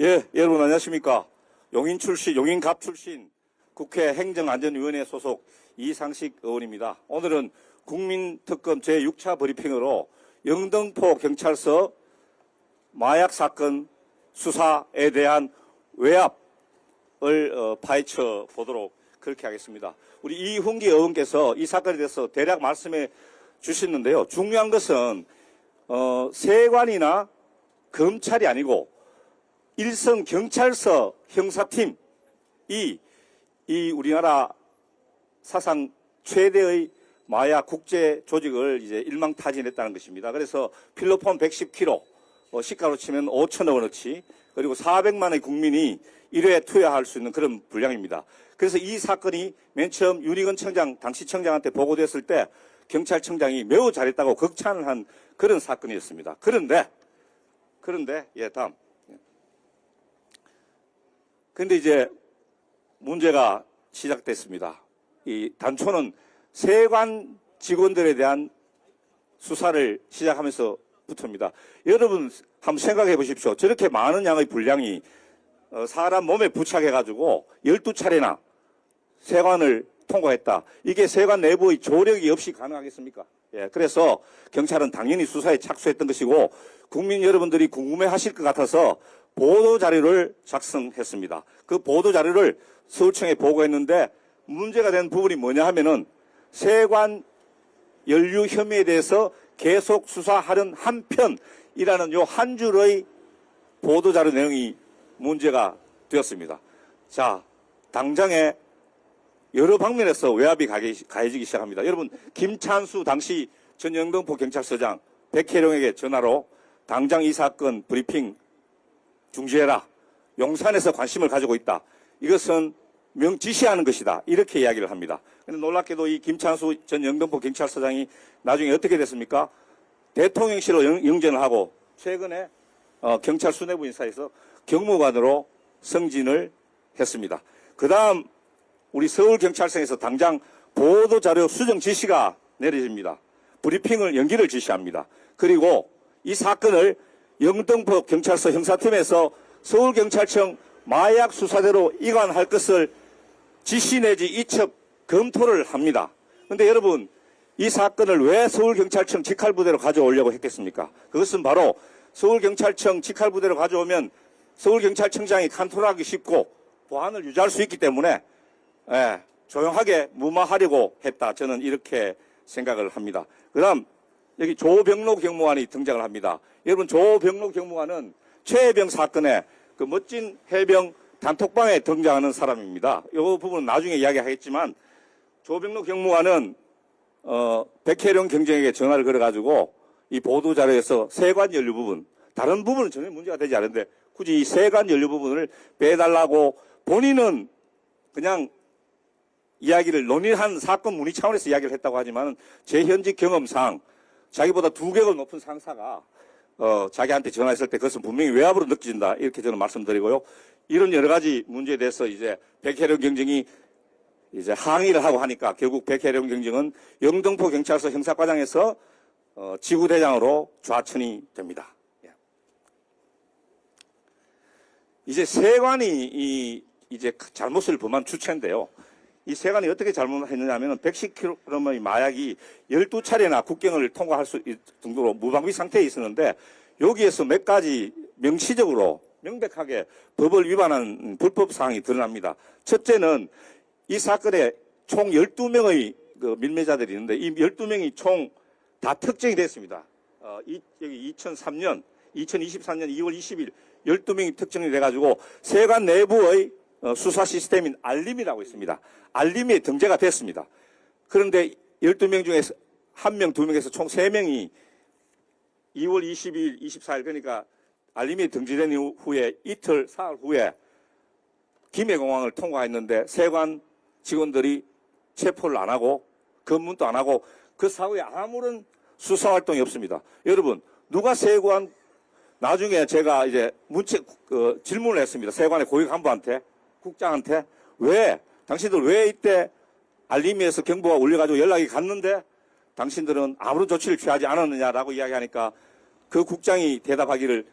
예, 여러분 안녕하십니까. 용인 출신, 용인갑 출신 국회 행정안전위원회 소속 이상식 의원입니다. 오늘은 국민특검 제6차 브리핑으로 영등포 경찰서 마약 사건 수사에 대한 외압을 어, 파헤쳐 보도록 그렇게 하겠습니다. 우리 이훈기 의원께서 이 사건에 대해서 대략 말씀해 주셨는데요. 중요한 것은 어, 세관이나 검찰이 아니고 일선 경찰서 형사팀 이 이 우리나라 사상 최대의 마약 국제 조직을 이제 일망타진했다는 것입니다. 그래서 필로폰 110kg, 어, 시가로 치면 5천억 원어치, 그리고 400만의 국민이 1회에 투여할 수 있는 그런 분량입니다. 그래서 이 사건이 맨 처음 윤희건 청장, 당시 청장한테 보고됐을 때 경찰청장이 매우 잘했다고 극찬을 한 그런 사건이었습니다. 그런데, 그런데, 예, 다음. 근데 이제 문제가 시작됐습니다. 이 단초는 세관 직원들에 대한 수사를 시작하면서부터입니다. 여러분 한번 생각해 보십시오. 저렇게 많은 양의 분량이 어, 사람 몸에 부착해 가지고 12차례나 세관을 통과했다. 이게 세관 내부의 조력이 없이 가능하겠습니까? 예, 그래서 경찰은 당연히 수사에 착수했던 것이고 국민 여러분들이 궁금해 하실 것 같아서 보도 자료를 작성했습니다. 그 보도 자료를 서울청에 보고했는데 문제가 된 부분이 뭐냐 하면은 세관 연루 혐의에 대해서 계속 수사하는 한편이라는 요 한 줄의 보도 자료 내용이 문제가 되었습니다. 자, 당장에 여러 방면에서 외압이 가해지기 시작합니다. 여러분, 김찬수 당시 전 영등포 경찰서장 백혜령에게 전화로 당장 이 사건 브리핑 중지해라. 용산에서 관심을 가지고 있다. 이것은 명지시하는 것이다. 이렇게 이야기를 합니다. 근데 놀랍게도 이 김찬수 전 영등포 경찰서장이 나중에 어떻게 됐습니까? 대통령실로 영- 영전을 하고 최근에 어, 경찰 수뇌부 인사에서 경무관으로 승진을 했습니다. 그 다음 우리 서울경찰청에서 당장 보도자료 수정 지시가 내려집니다. 브리핑을 연기를 지시합니다. 그리고 이 사건을 영등포 경찰서 형사팀에서 서울경찰청 마약 수사대로 이관할 것을 지시 내지 이첩 검토를 합니다. 근데 여러분 이 사건을 왜 서울경찰청 직할부대로 가져오려고 했겠습니까? 그것은 바로 서울경찰청 직할부대로 가져오면 서울경찰청장이 컨트롤하기 쉽고 보안을 유지할 수 있기 때문에 예, 조용하게 무마하려고 했다. 저는 이렇게 생각을 합니다. 그 다음, 여기 조병로 경무관이 등장을 합니다. 여러분, 조병로 경무관은 최해병 사건에 그 멋진 해병 단톡방에 등장하는 사람입니다. 이 부분은 나중에 이야기하겠지만, 조병로 경무관은, 어, 백혜령 경정에게 전화를 걸어가지고 이 보도 자료에서 세관 연료 부분, 다른 부분은 전혀 문제가 되지 않은데 굳이 이 세관 연료 부분을 빼달라고 본인은 그냥 이야기를 논의한 사건 문의 차원에서 이야기를 했다고 하지만 제 현직 경험상 자기보다 두 격을 높은 상사가 어, 자기한테 전화했을 때 그것은 분명히 외압으로 느껴진다 이렇게 저는 말씀드리고요. 이런 여러 가지 문제에 대해서 이제 백혜령 경정이 이제 항의를 하고 하니까 결국 백혜령 경정은 영등포 경찰서 형사과장에서 어, 지구대장으로 좌천이 됩니다. 예. 이제 세관이 이 이제 그 잘못을 범한 주체인데요. 이 세관이 어떻게 잘못했느냐 하면 110kg의 마약이 12차례나 국경을 통과할 수 정도로 무방비 상태에 있었는데 여기에서 몇 가지 명시적으로 명백하게 법을 위반한 불법 사항이 드러납니다. 첫째는 이 사건에 총 12명의 그 밀매자들이 있는데 이 12명이 총 다 특정이 됐습니다. 어, 이, 여기 2003년, 2023년 2월 20일 12명이 특정이 돼가지고 세관 내부의 어, 수사 시스템인 알림이라고 있습니다. 알림이 등재가 됐습니다. 그런데 12명 중에서 한 명, 두 명에서 총 3명이 2월 20일, 24일 그러니까 알림이 등재된 후에 이틀, 사흘 후에 김해공항을 통과했는데 세관 직원들이 체포를 안 하고 검문도 안 하고 그 사후에 아무런 수사 활동이 없습니다. 여러분 누가 세관 나중에 제가 이제 문체 그 질문을 했습니다. 세관의 고위 간부한테 국장한테 왜 당신들 왜 이때 알림이에서 경보가 울려가지고 연락이 갔는데 당신들은 아무런 조치를 취하지 않았느냐라고 이야기하니까 그 국장이 대답하기를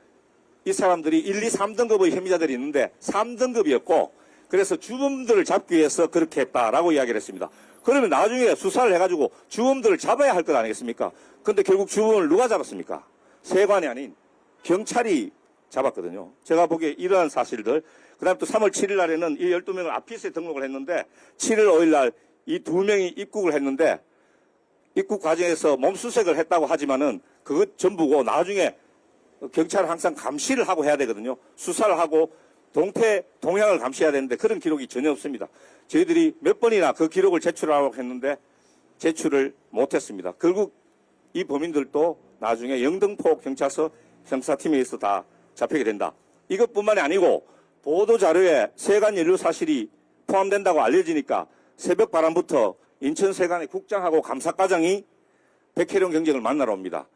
이 사람들이 1, 2, 3등급의 혐의자들이 있는데 3등급이었고 그래서 주범들을 잡기 위해서 그렇게 했다라고 이야기를 했습니다. 그러면 나중에 수사를 해가지고 주범들을 잡아야 할 것 아니겠습니까? 근데 결국 주범을 누가 잡았습니까? 세관이 아닌 경찰이 잡았거든요. 제가 보기에 이러한 사실들, 그 다음에 또 3월 7일 날에는 이 12명을 아피스에 등록을 했는데 7일 5일 날 이 두 명이 입국을 했는데 입국 과정에서 몸수색을 했다고 하지만은 그것 전부고 나중에 경찰은 항상 감시를 하고 해야 되거든요. 수사를 하고 동태, 동향을 감시해야 되는데 그런 기록이 전혀 없습니다. 저희들이 몇 번이나 그 기록을 제출하려고 했는데 제출을 못했습니다. 결국 이 범인들도 나중에 영등포 경찰서 형사팀에 의해서 다 잡히게 된다. 이것뿐만이 아니고 보도 자료에 세관 연루 사실이 포함된다고 알려지니까 새벽 바람부터 인천 세관의 국장하고 감사과장이 백혜령 경쟁을 만나러 옵니다.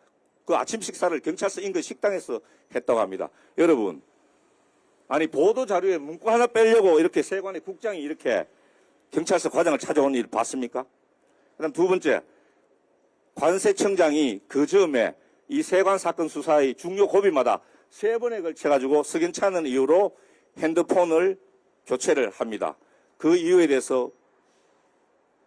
그 아침 식사를 경찰서 인근 식당에서 했다고 합니다. 여러분, 아니 보도 자료에 문구 하나 빼려고 이렇게 세관의 국장이 이렇게 경찰서 과장을 찾아온 일 봤습니까? 그다음 두 번째, 관세청장이 그 즈음에 이 세관 사건 수사의 중요 고비마다 세 번에 걸쳐 가지고 석연치 않은 이유로 핸드폰을 교체를 합니다. 그 이유에 대해서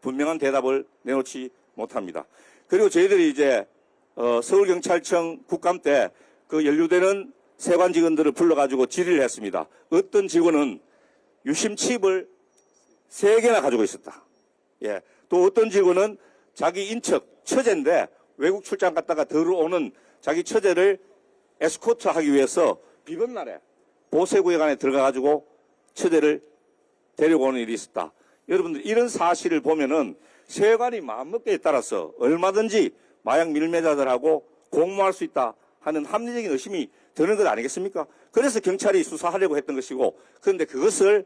분명한 대답을 내놓지 못합니다. 그리고 저희들이 이제 어, 서울경찰청 국감 때 그 연루되는 세관 직원들을 불러가지고 질의를 했습니다. 어떤 직원은 유심 칩을 세 개나 가지고 있었다. 예. 또 어떤 직원은 자기 인척, 처제인데 외국 출장 갔다가 들어오는 자기 처제를 에스코트 하기 위해서 비번 날에 보세구역 안에 들어가가지고 처제를 데리고 오는 일이 있었다. 여러분들 이런 사실을 보면은 세관이 마음먹기에 따라서 얼마든지 마약 밀매자들하고 공모할 수 있다 하는 합리적인 의심이 드는 것 아니겠습니까? 그래서 경찰이 수사하려고 했던 것이고 그런데 그것을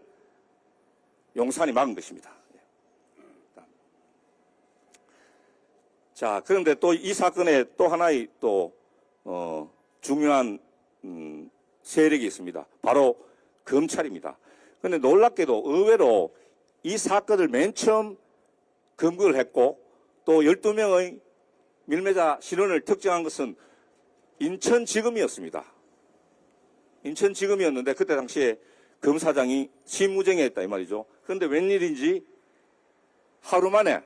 용산이 막은 것입니다. 자, 그런데 또 이 사건에 또 하나의 또, 어, 중요한, 음, 세력이 있습니다. 바로 검찰입니다. 그런데 놀랍게도 의외로 이 사건을 맨 처음 검거를 했고 또 12명의 밀매자 신원을 특정한 것은 인천지검이었습니다. 인천지검이었는데 그때 당시에 검사장이 심무정에 했다 이 말이죠. 그런데 웬일인지 하루 만에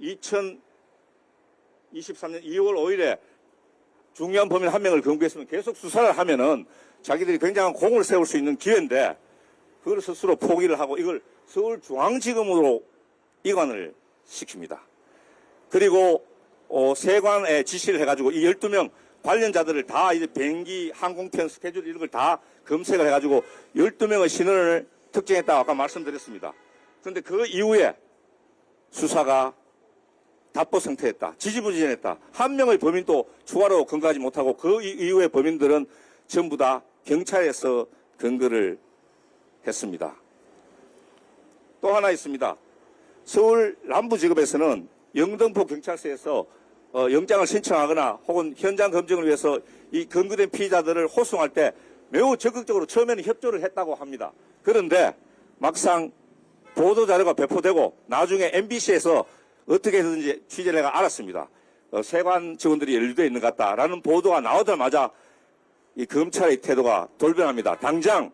2023년 2월 5일에 중요한 범인 한 명을 검거했으면 계속 수사를 하면은 자기들이 굉장한 공을 세울 수 있는 기회인데 그걸 스스로 포기를 하고 이걸 서울중앙지검으로 이관을 시킵니다. 그리고 어, 세관에 지시를 해가지고 이 12명 관련자들을 다 이제 비행기 항공편 스케줄 이런 걸 다 검색을 해가지고 12명의 신원을 특정했다고 아까 말씀드렸습니다. 그런데 그 이후에 수사가 답보 상태였다. 지지부진했다. 한 명의 범인도 추가로 근거하지 못하고 그 이후의 범인들은 전부 다 경찰에서 근거를 했습니다. 또 하나 있습니다. 서울 남부지검에서는 영등포 경찰서에서 어, 영장을 신청하거나 혹은 현장 검증을 위해서 이 검거된 피의자들을 호송할 때 매우 적극적으로 처음에는 협조를 했다고 합니다. 그런데 막상 보도 자료가 배포되고 나중에 MBC에서 어떻게 해서든지 취재를 해가 알았습니다. 어, 세관 직원들이 연루되어 있는 것 같다라는 보도가 나오자마자 이 검찰의 태도가 돌변합니다. 당장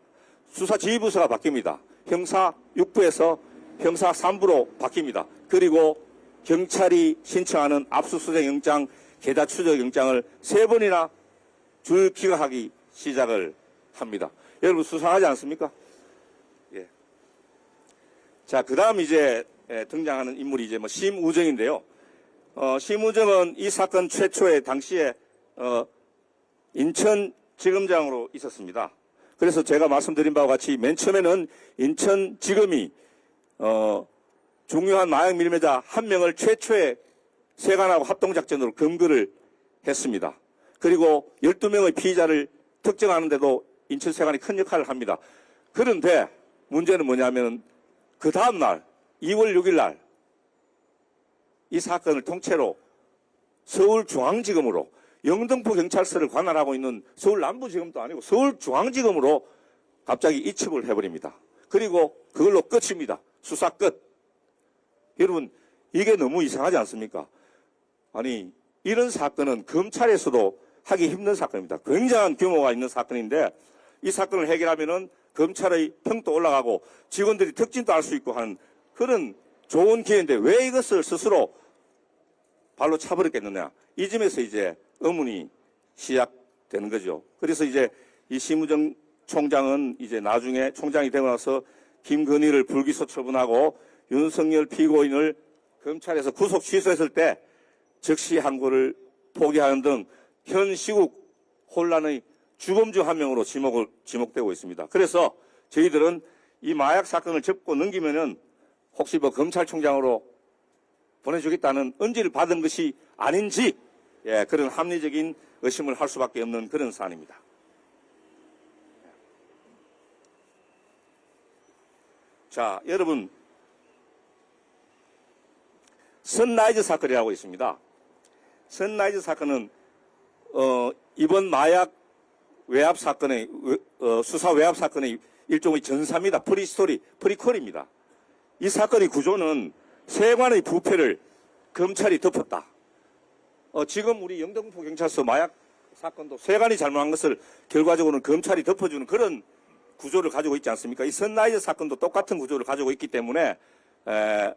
수사 지휘부서가 바뀝니다. 형사 6부에서 형사 3부로 바뀝니다. 그리고 경찰이 신청하는 압수수색 영장, 계좌 추적 영장을 세 번이나 줄 기각하기 시작을 합니다. 여러분 수상하지 않습니까? 예. 자, 그 다음 이제 예, 등장하는 인물이 이제 뭐 심우정인데요. 어, 심우정은 이 사건 최초에 당시에 어, 인천 지검장으로 있었습니다. 그래서 제가 말씀드린 바와 같이 맨 처음에는 인천 지검이 어, 중요한 마약 밀매자 한 명을 최초에 세관하고 합동작전으로 검거를 했습니다. 그리고 12명의 피의자를 특정하는데도 인천세관이 큰 역할을 합니다. 그런데 문제는 뭐냐면 그 다음날 2월 6일 날 이 사건을 통째로 서울중앙지검으로 영등포 경찰서를 관할하고 있는 서울 남부지검도 아니고 서울중앙지검으로 갑자기 이첩을 해버립니다. 그리고 그걸로 끝입니다. 수사 끝. 여러분 이게 너무 이상하지 않습니까? 아니 이런 사건은 검찰에서도 하기 힘든 사건입니다. 굉장한 규모가 있는 사건인데 이 사건을 해결하면은 검찰의 평도 올라가고 직원들이 특진도 할 수 있고 하는 그런 좋은 기회인데 왜 이것을 스스로 발로 차버렸겠느냐. 이 점에서 이제 의문이 시작되는 거죠. 그래서 이제 이 심우정 총장은 이제 나중에 총장이 되고 나서 김건희를 불기소 처분하고 윤석열 피고인을 검찰에서 구속 취소했을 때 즉시 항고를 포기하는 등 현 시국 혼란의 주범 중 한 명으로 지목을, 지목되고 있습니다. 그래서 저희들은 이 마약 사건을 접고 넘기면은 혹시 뭐 검찰총장으로 보내주겠다는 언지를 받은 것이 아닌지 예, 그런 합리적인 의심을 할 수밖에 없는 그런 사안입니다. 자, 여러분 선라이즈 사건이라고 있습니다. 선라이즈 사건은 어, 이번 마약 외압 사건의 어, 수사 외압 사건의 일종의 전사입니다. 프리스토리, 프리퀄입니다. 이 사건의 구조는 세관의 부패를 검찰이 덮었다. 어, 지금 우리 영등포 경찰서 마약 사건도 세관이 잘못한 것을 결과적으로는 검찰이 덮어주는 그런 구조를 가지고 있지 않습니까? 이 선라이즈 사건도 똑같은 구조를 가지고 있기 때문에 에,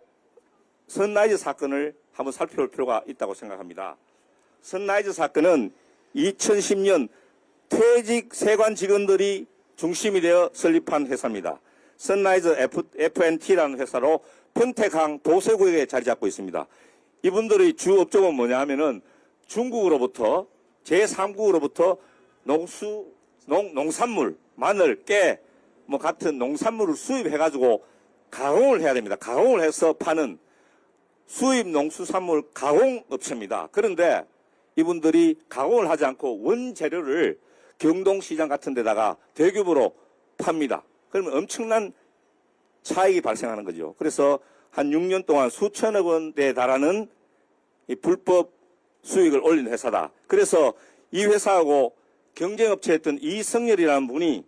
선라이즈 사건을 한번 살펴볼 필요가 있다고 생각합니다. 선라이즈 사건은 2010년 퇴직 세관 직원들이 중심이 되어 설립한 회사입니다. 선라이즈 F, FNT라는 회사로 평택항 도세구역에 자리 잡고 있습니다. 이분들의 주 업종은 뭐냐 하면은 중국으로부터 제3국으로부터 농수 농, 농산물, 마늘, 깨, 뭐 같은 농산물을 수입해 가지고 가공을 해야 됩니다. 가공을 해서 파는 수입 농수산물 가공업체입니다. 그런데 이분들이 가공을 하지 않고 원재료를 경동시장 같은 데다가 대규모로 팝니다. 그러면 엄청난 차익이 발생하는 거죠. 그래서 한 6년 동안 수천억 원대에 달하는 이 불법 수익을 올린 회사다. 그래서 이 회사하고 경쟁업체였던 이성열이라는 분이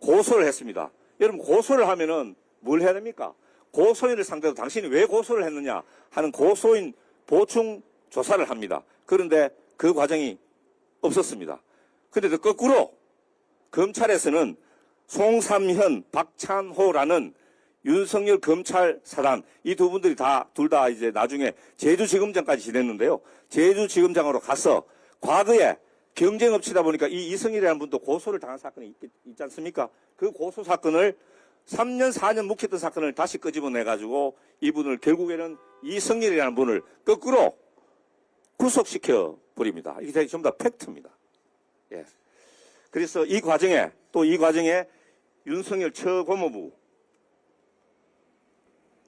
고소를 했습니다. 여러분 고소를 하면은 뭘 해야 됩니까? 고소인을 상대로 당신이 왜 고소를 했느냐 하는 고소인 보충 조사를 합니다. 그런데 그 과정이 없었습니다. 그런데 거꾸로 검찰에서는 송삼현, 박찬호라는 윤석열 검찰 사단 이 두 분들이 다 둘 다 이제 나중에 제주지검장까지 지냈는데요. 제주지검장으로 가서 과거에 경쟁업체다 보니까 이 이성일이라는 분도 고소를 당한 사건이 있, 있지 않습니까? 그 고소 사건을 3년, 4년 묵혔던 사건을 다시 끄집어내 가지고 이분을 결국에는 이성일이라는 분을 거꾸로 구속시켜 버립니다. 이게 전부 다 팩트입니다. 예. 그래서 이 과정에 또 이 과정에 윤석열 처고모부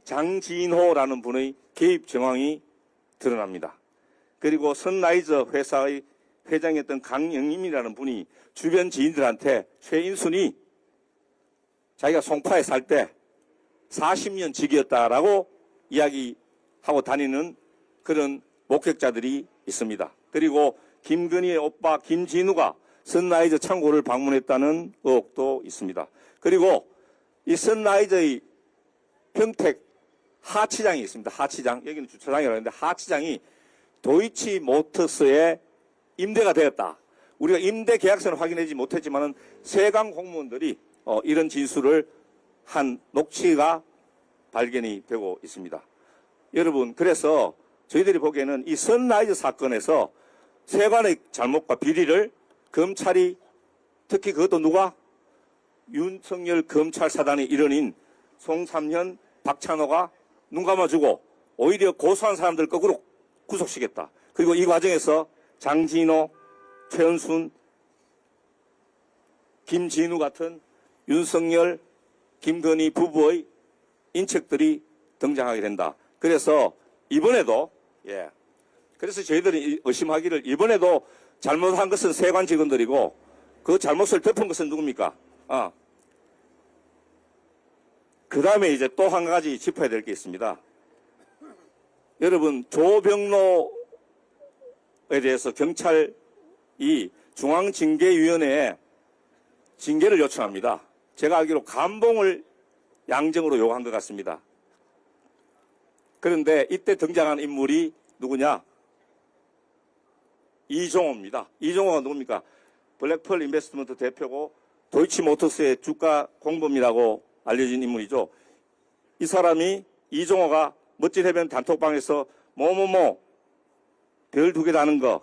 장진호라는 분의 개입 정황이 드러납니다. 그리고 선라이저 회사의 회장이었던 강영임이라는 분이 주변 지인들한테 최인순이 자기가 송파에 살 때 40년 직이었다라고 이야기하고 다니는 그런 목격자들이 있습니다. 그리고 김건희의 오빠 김진우가 선라이저 창고를 방문했다는 의혹도 있습니다. 그리고 이 선라이저의 평택 하치장이 있습니다. 하치장. 여기는 주차장이라고 하는데 하치장이 도이치 모터스의 임대가 되었다. 우리가 임대 계약서는 확인하지 못했지만은 세관 공무원들이 어, 이런 진술을 한 녹취가 발견이 되고 있습니다. 여러분, 그래서 저희들이 보기에는 이 선라이즈 사건에서 세관의 잘못과 비리를 검찰이 특히 그것도 누가 윤석열 검찰 사단의 일원인 송삼현, 박찬호가 눈 감아주고 오히려 고소한 사람들 거꾸로 구속시켰다. 그리고 이 과정에서 장진호, 최은순, 김진우 같은 윤석열, 김건희 부부의 인척들이 등장하게 된다. 그래서 이번에도 예. 그래서 저희들이 의심하기를 이번에도 잘못한 것은 세관 직원들이고 그 잘못을 덮은 것은 누굽니까? 아. 그 다음에 이제 또 한 가지 짚어야 될 게 있습니다. 여러분, 조병로에 대해서 경찰이 중앙징계위원회에 징계를 요청합니다. 제가 알기로 감봉을 양정으로 요구한 것 같습니다. 그런데 이때 등장한 인물이 누구냐? 이종호입니다. 이종호가 누굽니까? 블랙펄 인베스트먼트 대표고 도이치모터스의 주가 공범이라고 알려진 인물이죠. 이 사람이 이종호가 멋진 해변 단톡방에서 뭐뭐뭐 별 두 개 다는 거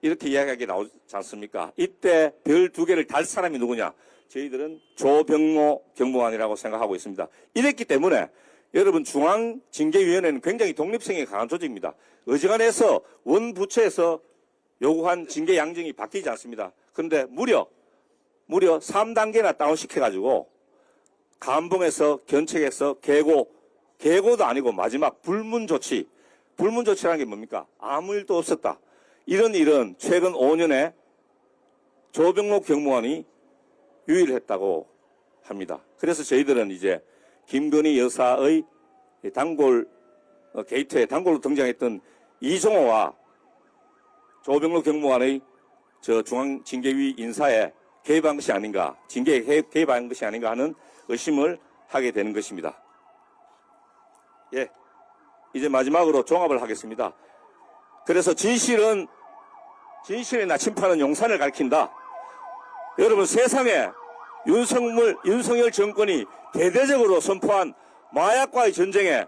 이렇게 이야기하게 나오지 않습니까? 이때 별 두 개를 달 사람이 누구냐? 저희들은 조병모 경무관이라고 생각하고 있습니다. 이랬기 때문에 여러분 중앙징계위원회는 굉장히 독립성이 강한 조직입니다. 어지간해서 원부처에서 요구한 징계 양정이 바뀌지 않습니다. 그런데 무려 무려 3단계나 다운시켜가지고 감봉에서 견책에서 계고 계고도 아니고 마지막 불문 조치 불문 조치라는 게 뭡니까? 아무 일도 없었다. 이런 일은 최근 5년에 조병록 경무원이 유일했다고 합니다. 그래서 저희들은 이제 김건희 여사의 단골 어, 게이트에 단골로 등장했던 이종호와 조병록 경무관의 저 중앙 징계위 인사에 개입한 것이 아닌가, 징계에 개- 개입한 것이 아닌가 하는 의심을 하게 되는 것입니다. 예. 이제 마지막으로 종합을 하겠습니다. 그래서 진실은, 진실의 나침판은 용산을 가리킨다. 여러분 세상에 윤석열, 윤석열 정권이 대대적으로 선포한 마약과의 전쟁에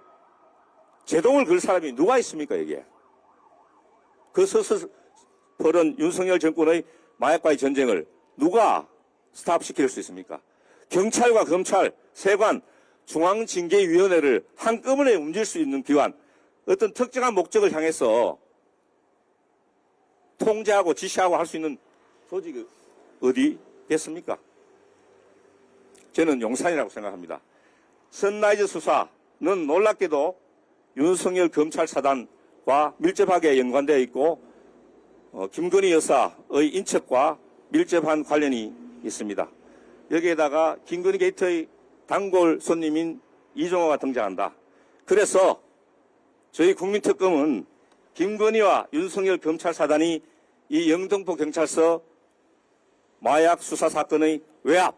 제동을 걸 사람이 누가 있습니까, 여기에? 그 서서 벌은 윤석열 정권의 마약과의 전쟁을 누가 스탑시킬 수 있습니까? 경찰과 검찰, 세관, 중앙징계위원회를 한꺼번에 움직일 수 있는 기관, 어떤 특정한 목적을 향해서 통제하고 지시하고 할 수 있는 조직이 어디겠습니까? 저는 용산이라고 생각합니다. 선라이즈 수사는 놀랍게도 윤석열 검찰 사단과 밀접하게 연관되어 있고 어, 김건희 여사의 인척과 밀접한 관련이 있습니다. 여기에다가 김건희 게이트의 단골 손님인 이종호가 등장한다. 그래서 저희 국민특검은 김건희와 윤석열 검찰 사단이 이 영등포 경찰서 마약 수사 사건의 외압,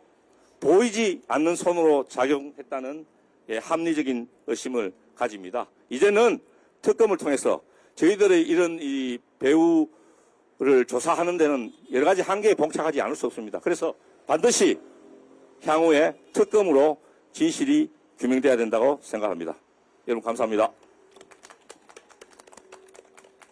보이지 않는 손으로 작용했다는 예, 합리적인 의심을 가집니다. 이제는 특검을 통해서 저희들의 이런 이 배우 를 조사하는 데는 여러 가지 한계에 봉착하지 않을 수 없습니다. 그래서 반드시 향후에 특검으로 진실이 규명돼야 된다고 생각합니다. 여러분 감사합니다.